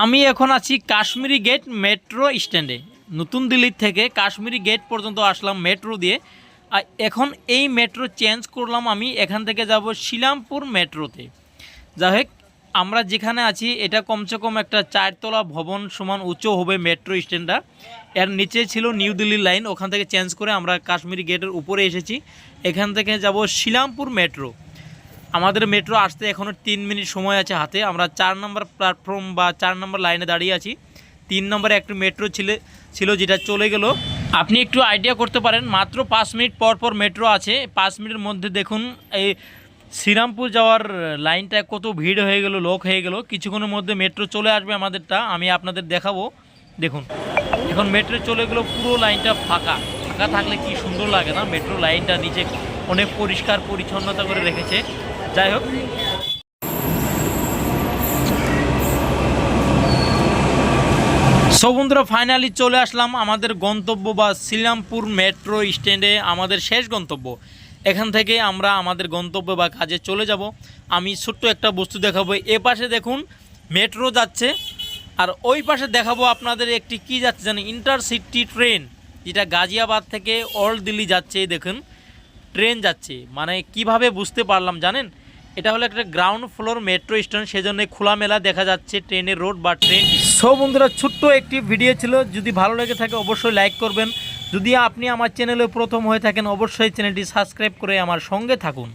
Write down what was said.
আমি এখন আছি কাশ্মীরি গেট মেট্রো স্ট্যান্ডে। নতুন দিল্লির থেকে কাশ্মীরি গেট পর্যন্ত আসলাম মেট্রো দিয়ে। আর এখন এই মেট্রো চেঞ্জ করলাম আমি, এখান থেকে যাব শিলামপুর মেট্রোতে। যাই হোক, আমরা যেখানে আছি, এটা কমসে কম একটা চারতলা ভবন সমান উঁচু হবে মেট্রো স্ট্যান্ডটা। এর নিচে ছিল নিউ দিল্লির লাইন, ওখান থেকে চেঞ্জ করে আমরা কাশ্মীরি গেটের উপরে এসেছি। এখান থেকে যাব শিলামপুর মেট্রো। আমাদের মেট্রো আসতে এখনও তিন মিনিট সময় আছে হাতে। আমরা চার নম্বর প্ল্যাটফর্ম বা চার নম্বর লাইনে দাঁড়িয়ে আছি। তিন নম্বরে একটু মেট্রো ছিল ছিল যেটা চলে গেল। আপনি একটু আইডিয়া করতে পারেন, মাত্র পাঁচ মিনিট পর পর মেট্রো আছে। পাঁচ মিনিটের মধ্যে দেখুন, এই শ্রীরামপুর যাওয়ার লাইনটা কত ভিড় হয়ে গেল লোক হয়ে গেল। কিছুক্ষণের মধ্যে মেট্রো চলে আসবে আমাদেরটা, আমি আপনাদের দেখাবো। দেখুন, এখন মেট্রো চলে গেলো, পুরো লাইনটা ফাঁকা। ফাঁকা থাকলে কি সুন্দর লাগে না? মেট্রো লাইনটা নিচে অনেক পরিষ্কার, পরিচ্ছন্নতা করে রেখেছে। যাই হোক। সো ফাইনালি চলে আসলাম আমাদের গন্তব্য বা শ্রীরামপুর মেট্রো স্ট্যান্ডে আমাদের শেষ গন্তব্য। এখান থেকে আমরা আমাদের গন্তব্য বা কাজে চলে যাব। আমি ছোট্ট একটা বস্তু দেখাবো। এ পাশে দেখুন মেট্রো যাচ্ছে। আর ওই পাশে দেখাবো আপনাদের একটি কি যাচ্ছে জানেন? ইন্টারসিটি ট্রেন যেটা গাজিয়াবাদ থেকে ওল্ড দিল্লি যাচ্ছে দেখুন। ট্রেন যাচ্ছে। মানে কীভাবে বুঝতে পারলাম জানেন? এটা হলো একটা গ্রাউন্ড ফ্লোর মেট্রো স্টেশন সেজন্য খোলামেলা দেখা যাচ্ছে ট্রেনের রোড বা ট্রেন সো বন্ধুরা, ছোট্ট একটি ভিডিও ছিল। যদি ভালো লেগে থাকে, অবশ্যই লাইক করবেন। যদি আপনি আমার চ্যানেলে প্রথম হয়ে থাকেন, অবশ্যই চ্যানেলটি সাবস্ক্রাইব করে আমার সঙ্গে থাকুন।